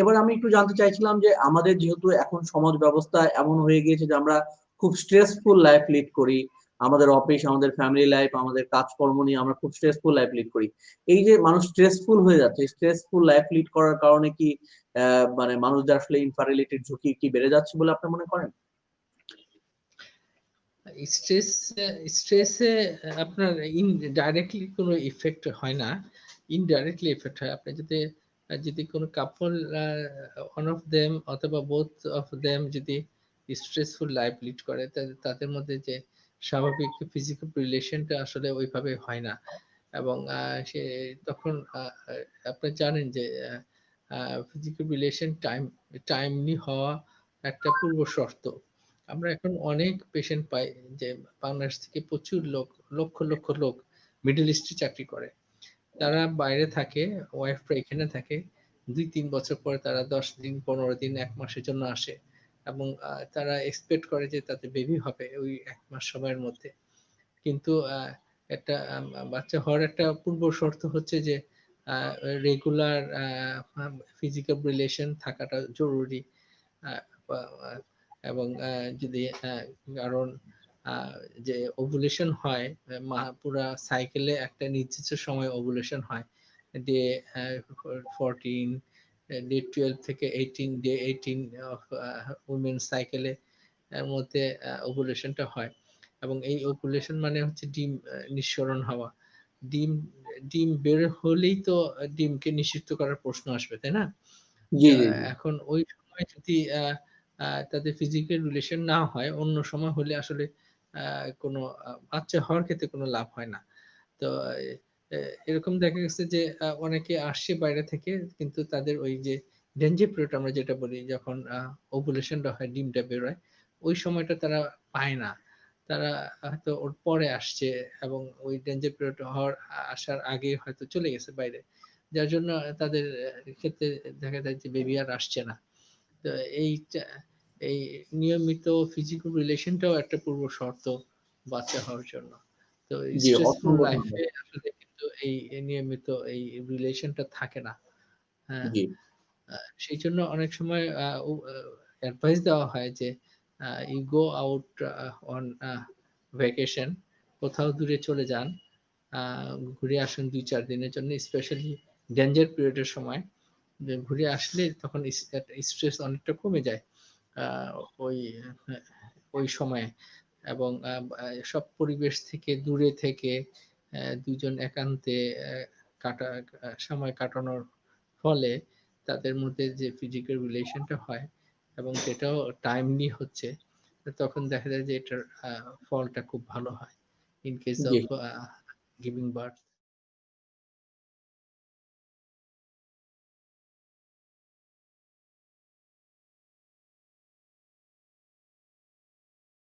এবার আমি একটু জানতে চাইছিলাম যে আমাদের যেহেতু এখন সমাজ ব্যবস্থা এমন হয়ে গিয়েছে যে আমরা খুব স্ট্রেসফুল লাইফ লিড করি, আমাদের অফিস আমাদের ফ্যামিলি লাইফ আমাদের কাজকর্ম নিয়ে আমরা খুব স্ট্রেসফুল লাইফ লিড করি। এই যে মানুষ স্ট্রেসফুল হয়ে যাচ্ছে স্ট্রেসফুল লাইফ লিড করার কারণে কি মানে মানুষদের আসলে ইনফার্টিলিটির ঝুঁকি কি বেড়ে যাচ্ছে বলে আপনি মনে করেন? স্ট্রেস স্ট্রেসে আপনার ইন ডাইরেক্টলি কোনো ইফেক্ট হয় না ইনডাইরেক্টলি ইফেক্ট হয়। আপনি যদি যদি কোনো কাপল ওয়ান অফ দেম অথবা বোথ অফ দেম যদি স্ট্রেসফুল লাইফ লিড করে তাদের মধ্যে যে স্বাভাবিক ফিজিক্যাল রিলেশনটা আসলে ওইভাবে হয় না। এবং সে তখন আপনি জানেন যে ফিজিক্যাল রিলেশন টাইম টাইমলি হওয়া একটা পূর্ব শর্ত। আমরা এখন অনেক পেশেন্ট পাই যে বাংলাদেশ থেকে প্রচুর লোক, লক্ষ লক্ষ লোক মিডল ইস্টে চাকরি করে। তারা বাইরে থাকে ওয়াইফরা এখানে থাকে দুই তিন বছর পরে তারা দশ দিন, পনেরো দিন, এক মাসের জন্য আসে এবং তারা এক্সপেক্ট করে যে তাতে বেবি হবে ওই এক মাস সময়ের মধ্যে। কিন্তু একটা বাচ্চা হওয়ার একটা পূর্ব শর্ত হচ্ছে যে রেগুলার ফিজিক্যাল রিলেশন থাকাটা জরুরি। এবং যদি কারণ যে ওভুলেশন হয় পুরা সাইকেলে একটা নির্দিষ্ট সময় ওভুলেশন হয়। ডে ফোরটিন ডে টুয়েলভ থেকে এইটিন ডে এইটিন উমেন সাইকেলে এর মধ্যে ওভুলেশনটা হয়। এবং এই ওভুলেশন মানে হচ্ছে ডিম নিঃসরণ হওয়া। ডিম ডিম বের হলেই তো ডিমকে নিষিদ্ধ করার প্রশ্ন আসবে তাই না? এখন ওই সময় যদি তাদের ফিজিক্যাল রিলেশন না হয় অন্য সময় হলে আসলে কোনো বাচ্চা হওয়ার ক্ষেত্রে কোনো লাভ হয় না। তো এরকম দেখা গেছে যে অনেকে আসছে বাইরে থেকে, কিন্তু তাদের ওই যে ডেঞ্জার পিরিয়ড আমরা যেটা বলি, যখন ওভুলেশনটা হয়, ডিমটা বেরোয়, ওই সময়টা তারা পায় না। তারা হয়তো ওর পরে আসছে এবং ওই ডেঞ্জার পিরিয়ড হওয়ার, আসার আগে হয়তো চলে গেছে বাইরে। যার জন্য তাদের ক্ষেত্রে দেখা যায় যে বেবি আর আসছে না। তো এইটা এই নিয়মিত ফিজিক্যাল রিলেশনটাও একটা পূর্ব শর্ত বাচ্চা হওয়ার জন্য। তো স্ট্রেসফুল লাইফে আসলে কিন্তু এই নিয়মিত এই রিলেশনটা থাকে না। হ্যাঁ সেই জন্য অনেক সময় অ্যাডভাইস দেওয়া হয় যে you go out on vacation কোথাও দূরে চলে যান ঘুরে আসুন দুই চার দিনের জন্য স্পেশালি ডেঞ্জার পিরিয়ডের সময়। ঘুরে আসলে তখন স্ট্রেস অনেকটা কমে যায়। ওই ওই সময়ে এবং সব পরিবেশ থেকে দূরে থেকে দুজন একান্তে কাটা সময় কাটানোর ফলে তাদের মধ্যে যে ফিজিক্যাল রিলেশনটা হয় এবং সেটাও টাইমলি হচ্ছে তখন দেখা যায় যে এটার ফলটা খুব ভালো হয় in case of giving birth